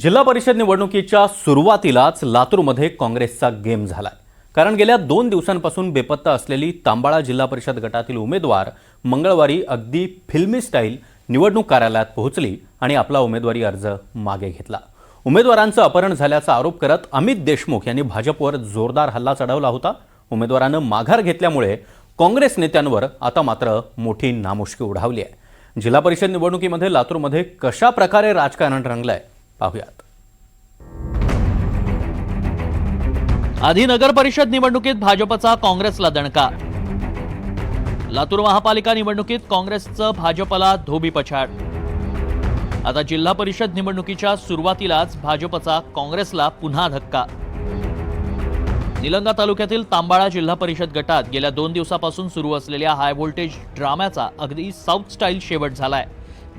जिल्हा परिषद निवडणुकीच्या सुरुवातीलाच लातूरमध्ये काँग्रेसचा गेम झालाय. कारण गेल्या दोन दिवसांपासून बेपत्ता असलेली तांबाळा जिल्हा परिषद गटातील उमेदवार मंगळवारी अगदी फिल्मी स्टाईल निवडणूक कार्यालयात पोहोचली आणि आपला उमेदवारी अर्ज मागे घेतला. उमेदवारांचं अपहरण झाल्याचा आरोप करत अमित देशमुख यांनी भाजपवर जोरदार हल्ला चढवला होता. उमेदवारानं माघार घेतल्यामुळे काँग्रेस नेत्यांवर आता मात्र मोठी नामुष्की उडावली आहे. जिल्हा परिषद निवडणुकीमध्ये लातूरमध्ये कशा प्रकारे राजकारण आहे पाहूयात. आधी नगर परिषद निवडणुकीत भाजपचा काँग्रेसला दणका. लातूर महापालिका निवडणुकीत काँग्रेसचं भाजपला धोबी पछाड. आता जिल्हा परिषद निवडणुकीच्या सुरुवातीलाच भाजपचा काँग्रेसला पुन्हा धक्का. निलंगा तालुक्यातील तांबाळा जिल्हा परिषद गटात गेल्या दोन दिवसापासून सुरू असलेल्या हाय व्होल्टेज ड्राम्याचा अगदी साऊथ स्टाईल शेवट झालाय.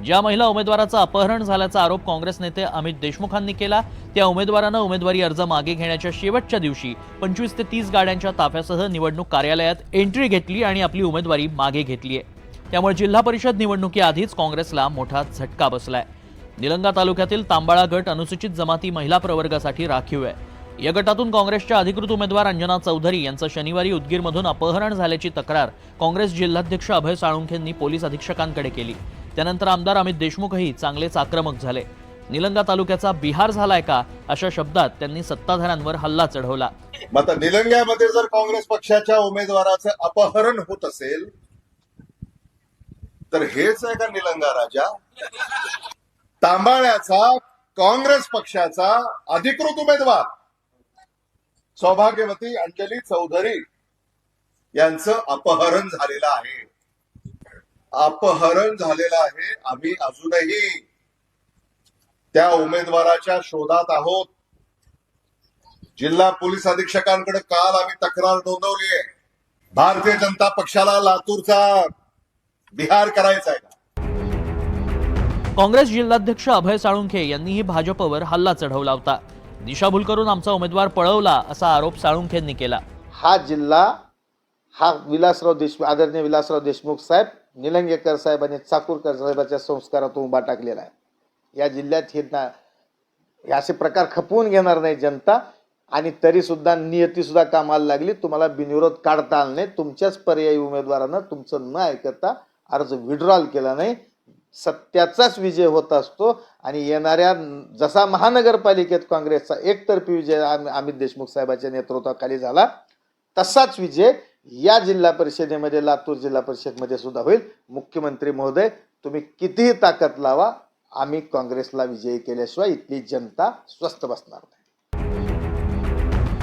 ज्या महिला उमेदवाराचं अपहरण झाल्याचा आरोप काँग्रेस नेते अमित देशमुखांनी केला त्या उमेदवारानं उमेदवारी अर्ज मागे घेण्याच्या शेवटच्या दिवशी पंचवीस ते तीस गाड्यांच्या ताफ्यासह निवडणूक कार्यालयात एंट्री घेतली आणि आपली उमेदवारी मागे घेतली आहे. त्यामुळे जिल्हा परिषद निवडणुकीआधीच काँग्रेसला मोठा झटका बसलाय. निलंगा तालुक्यातील तांबाळा गट अनुसूचित जमाती महिला प्रवर्गासाठी राखीव आहे. या गटातून काँग्रेसच्या अधिकृत उमेदवार अंजना चौधरी यांचं शनिवारी उदगीरमधून अपहरण झाल्याची तक्रार काँग्रेस जिल्हाध्यक्ष अभय साळुंखेंनी पोलीस अधीक्षकांकडे केली. त्यानंतर आमदार अमित देशमुखही चांगलेच आक्रमक झाले. निलंगा तालुक्याचा बिहार झालाय का अशा शब्दात त्यांनी सत्ताधाऱ्यांवर हल्ला चढवला. आता निलंग्यामध्ये जर काँग्रेस पक्षाच्या उमेदवाराचं अपहरण होत असेल तर हेच आहे का निलंगा राजा? तांबाळ्याचा काँग्रेस पक्षाचा अधिकृत उमेदवार. सौभाग्यवती अंजली चौधरी यांचं अपहरण झालेलं आहे. अपहरण झालेलं आहे. आम्ही अजूनही त्या उमेदवाराच्या शोधात आहोत. जिल्हा पोलीस अधीक्षकांकडे काल आम्ही तक्रार नोंदवली आहे. भारतीय जनता पक्षाला लातूरचा बिहार करायचा आहे. काँग्रेस जिल्हाध्यक्ष अभय साळुंखे यांनीही भाजपवर हल्ला चढवला होता. दिशाभूल करून आमचा उमेदवार पळवला असा आरोप साळुंखेंनी केला. हा जिल्हा हा विलासराव देशमुख आदरणीय विलासराव देशमुख साहेब निलंगेकर साहेब आणि चाकूरकर साहेबाच्या संस्कारातून उभा टाकलेला आहे. या जिल्ह्यात हे ना हे असे प्रकार खपवून घेणार नाही जनता आणि तरीसुद्धा नियतीसुद्धा कामाला लागली. तुम्हाला बिनविरोध काढता आलं नाही. तुमच्याच पर्यायी उमेदवारानं तुमचं न ऐकता अर्ज विड्रॉल केला नाही. सत्याचाच विजय होत असतो आणि येणाऱ्या जसा महानगरपालिकेत काँग्रेसचा एकतर्फी विजय आम- अमित देशमुख साहेबांच्या नेतृत्वाखाली झाला तसाच विजय या जिल्हा परिषदेमध्ये लातूर जिल्हा परिषदमध्ये सुद्धा होईल. मुख्यमंत्री महोदय तुम्ही कितीही ताकद लावा आम्ही काँग्रेसला विजयी केल्याशिवाय इथली जनता स्वस्थ बसणार नाही.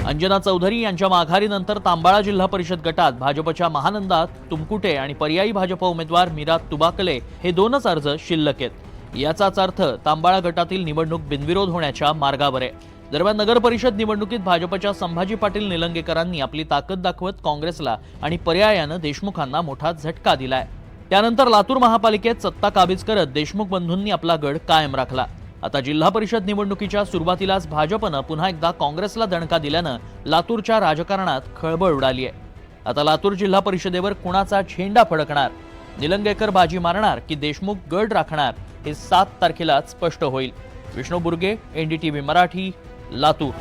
अंजना चौधरी यांच्या माघारीनंतर तांबाळा जिल्हा परिषद गटात भाजपच्या महानंदा तुमकुटे आणि पर्यायी भाजप उमेदवार मीरा तुबाकले हे दोनच अर्ज शिल्लक आहेत. याचाच अर्थ तांबाळा गटातील निवडणूक बिनविरोध होण्याच्या मार्गावर आहे. दरम्यान नगर परिषद निवडणुकीत भाजपच्या संभाजी पाटील निलंगेकरांनी आपली ताकद दाखवत काँग्रेसला आणि पर्यायानं देशमुखांना मोठा झटका दिलाय. त्यानंतर लातूर महापालिकेत सत्ता काबीज करत देशमुख बंधूंनी आपला गड कायम राखला. आता जिल्हा परिषद निवडणुकीच्या सुरुवातीलाच भाजपनं पुन्हा एकदा काँग्रेसला दणका दिल्यानं लातूरच्या राजकारणात खळबळ उडाली आहे आता लातूर जिल्हा परिषदेवर कुणाचा झेंडा फडकणार? निलंगेकर बाजी मारणार की देशमुख गड राखणार हे सात तारखेला स्पष्ट होईल. विष्णू बुर्गे एनडीटीव्ही मराठी लातूर.